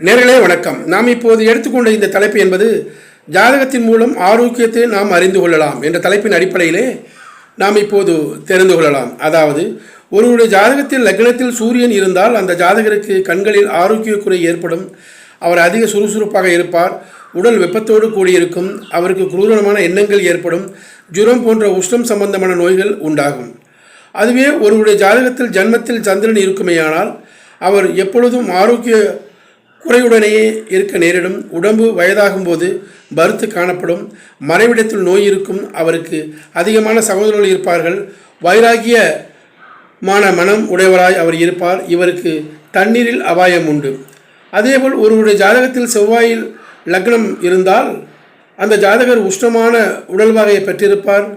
நேர்களே வணக்கம். நாம் இப்போது எடுத்துக்கொண்ட இந்த தலைப்பு என்பது ஜாதகத்தின் மூலம் ஆரோக்கியத்தை நாம் அறிந்து கொள்ளலாம் என்ற தலைப்பின் அடிப்படையிலே நாம் இப்போது தெரிந்து கொள்ளலாம். அதாவது ஒருவருடைய ஜாதகத்தில் லக்னத்தில் சூரியன் இருந்தால் அந்த ஜாதகருக்கு கண்களில் ஆரோக்கிய குறை ஏற்படும். அவர் அதிக சுறுசுறுப்பாக இருப்பார். உடல் வெப்பத்தோடு கூடியிருக்கும். அவருக்கு குரூரமான எண்ணங்கள் ஏற்படும். ஜுரம் போன்ற உஷ்ணம் சம்பந்தமான நோய்கள் உண்டாகும். அதுவே ஒருவருடைய ஜாதகத்தில் ஜன்மத்தில் சந்திரன் இருக்குமேயானால் அவர் எப்பொழுதும் ஆரோக்கிய குறையுடனேயே இருக்க நேரிடும். உடம்பு வயதாகும்போது பருத்து காணப்படும். மறைவிடத்தில் நோய் இருக்கும் அவருக்கு அதிகமான சகோதரர்கள் இருப்பார்கள். வைராகியமான மனம் உடையவராய் அவர் இருப்பார். இவருக்கு தண்ணீரில் அபாயம் உண்டு. அதேபோல் ஒருவருடைய ஜாதகத்தில் செவ்வாயில் லக்னம் இருந்தால் அந்த ஜாதகர் உஷ்ணமான உடல் வகையை பெற்றிருப்பார்.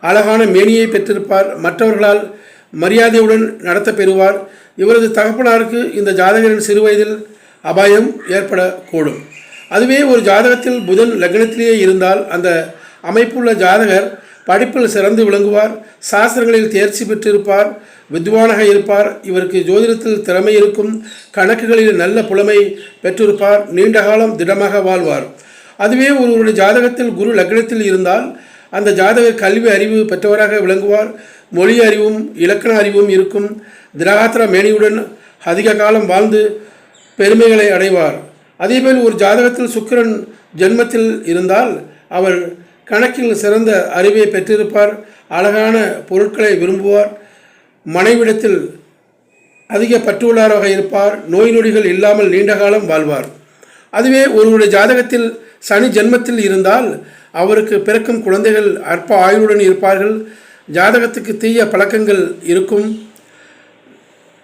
அழகான மேனியை பெற்றிருப்பார். மற்றவர்களால் மரியாதையுடன் நடத்த பெறுவார். இவரது தகப்பனாருக்கு இந்த ஜாதகரின் சிறுவயதில் அபாயம் ஏற்படக்கூடும். அதுவே ஒரு ஜாதகத்தில் புதன் லக்னத்திலேயே இருந்தால் அந்த அமைப்புள்ள ஜாதகர் படிப்பில் சிறந்து விளங்குவார் சாஸ்திரங்களில் தேர்ச்சி பெற்றிருப்பார் வித்வானாக இருப்பார் இவருக்கு ஜோதிடத்தில் திறமை இருக்கும் கணக்குகளில் நல்ல புலமை பெற்றிருப்பார் நீண்ட காலம் திடமாக வாழ்வார். அதுவே ஒருவருடைய ஜாதகத்தில் குரு லக்னத்தில் இருந்தால் அந்த ஜாதகர் கல்வி அறிவு பெற்றவராக விளங்குவார் மொழி அறிவும் இலக்கண அறிவும் இருக்கும் திரகாத்திர மேனியுடன் அதிக காலம் வாழ்ந்து பெருமைகளை அடைவார். அதேபோல் ஒரு ஜாதகத்தில் சுக்கிரன் ஜென்மத்தில் இருந்தால் அவர் கணக்கில் சிறந்த அறிவை பெற்றிருப்பார் அழகான பொருட்களை விரும்புவார் மனைவிடத்தில் அதிக பற்றுள்ளாராக இருப்பார் நோய் நொடிகள் இல்லாமல் நீண்ட காலம் வாழ்வார். அதுவே ஒருவருடைய ஜாதகத்தில் சனி ஜென்மத்தில் இருந்தால் அவருக்கு பிறக்கும் குழந்தைகள் அற்ப ஆயுளுடன் இருப்பார்கள் ஜாதகத்துக்கு தீய பழக்கங்கள் இருக்கும்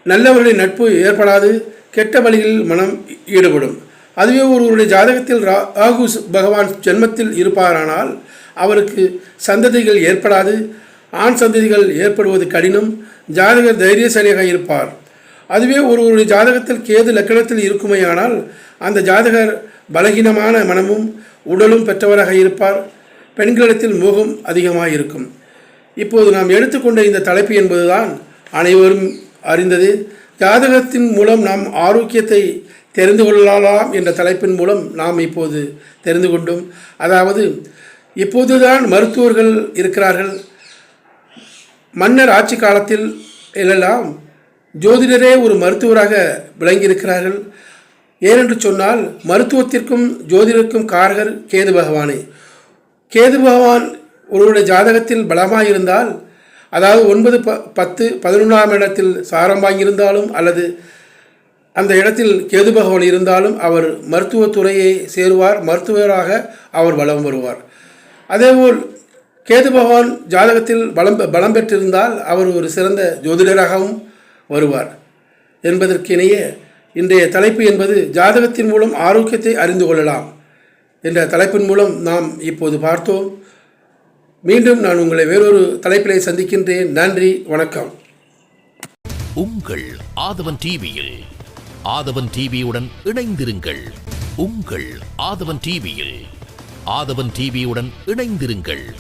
நல்லவர்களின் நட்பு ஏற்படாது கெட்ட வழியில் மனம் ஈடுபடும். அதுவே ஒருவருடைய ஜாதகத்தில் ரா ராகு பகவான் ஜென்மத்தில் இருப்பாரானால் அவருக்கு சந்ததிகள் ஏற்படாது. ஆண் சந்ததிகள் ஏற்படுவது கடினம். ஜாதகர் தைரியசாலியாக இருப்பார். அதுவே ஒருவருடைய ஜாதகத்தில் கேது லக்கணத்தில் இருக்குமேயானால் அந்த ஜாதகர் பலகீனமான மனமும் உடலும் பெற்றவராக இருப்பார். பெண்களிடத்தில் மோகம் அதிகமாக இருக்கும் இப்போது நாம் எடுத்துக்கொண்ட இந்த தலைப்பு என்பதுதான் அனைவரும் அறிந்தது. ஜாதகத்தின் மூலம் நாம் ஆரோக்கியத்தை தெரிந்து கொள்ளலாம் என்ற தலைப்பின் மூலம் நாம் இப்போது தெரிந்து கொண்டோம். அதாவது இப்போதுதான் மருத்துவர்கள் இருக்கிறார்கள். மன்னர் ஆட்சி காலத்தில் எல்லாம் ஜோதிடரே ஒரு மருத்துவராக விளங்கியிருக்கிறார்கள். ஏனென்று சொன்னால் மருத்துவத்திற்கும் ஜோதிடருக்கும் காரகர் கேது பகவானே. கேது பகவான் ஒருவருடைய ஜாதகத்தில் பலமாக இருந்தால் அதாவது ஒன்பது ப பத்து பதினொன்றாம் இடத்தில் சாரம் வாங்கியிருந்தாலும் அல்லது அந்த இடத்தில் கேது பகவான் இருந்தாலும் அவர் மருத்துவத்துறையை சேருவார் மருத்துவராக அவர் வளம் வருவார். அதேபோல் கேது பகவான் ஜாதகத்தில் பலம் பலம் பெற்றிருந்தால் அவர் ஒரு சிறந்த ஜோதிடராகவும் வருவார் என்பதற்கிணைய இன்றைய தலைப்பு என்பது ஜாதகத்தின் மூலம் ஆரோக்கியத்தை அறிந்து கொள்ளலாம் என்ற தலைப்பின் மூலம் நாம் இப்போது பார்த்தோம். மீண்டும் நான் உங்களை வேறொரு தலைப்பிலே சந்திக்கின்றேன். நன்றி வணக்கம். உங்கள் ஆதவன் டிவியில் ஆதவன் டிவியுடன் இணைந்திருங்கள். உங்கள் ஆதவன் டிவியில் ஆதவன் டிவியுடன் இணைந்திருங்கள்.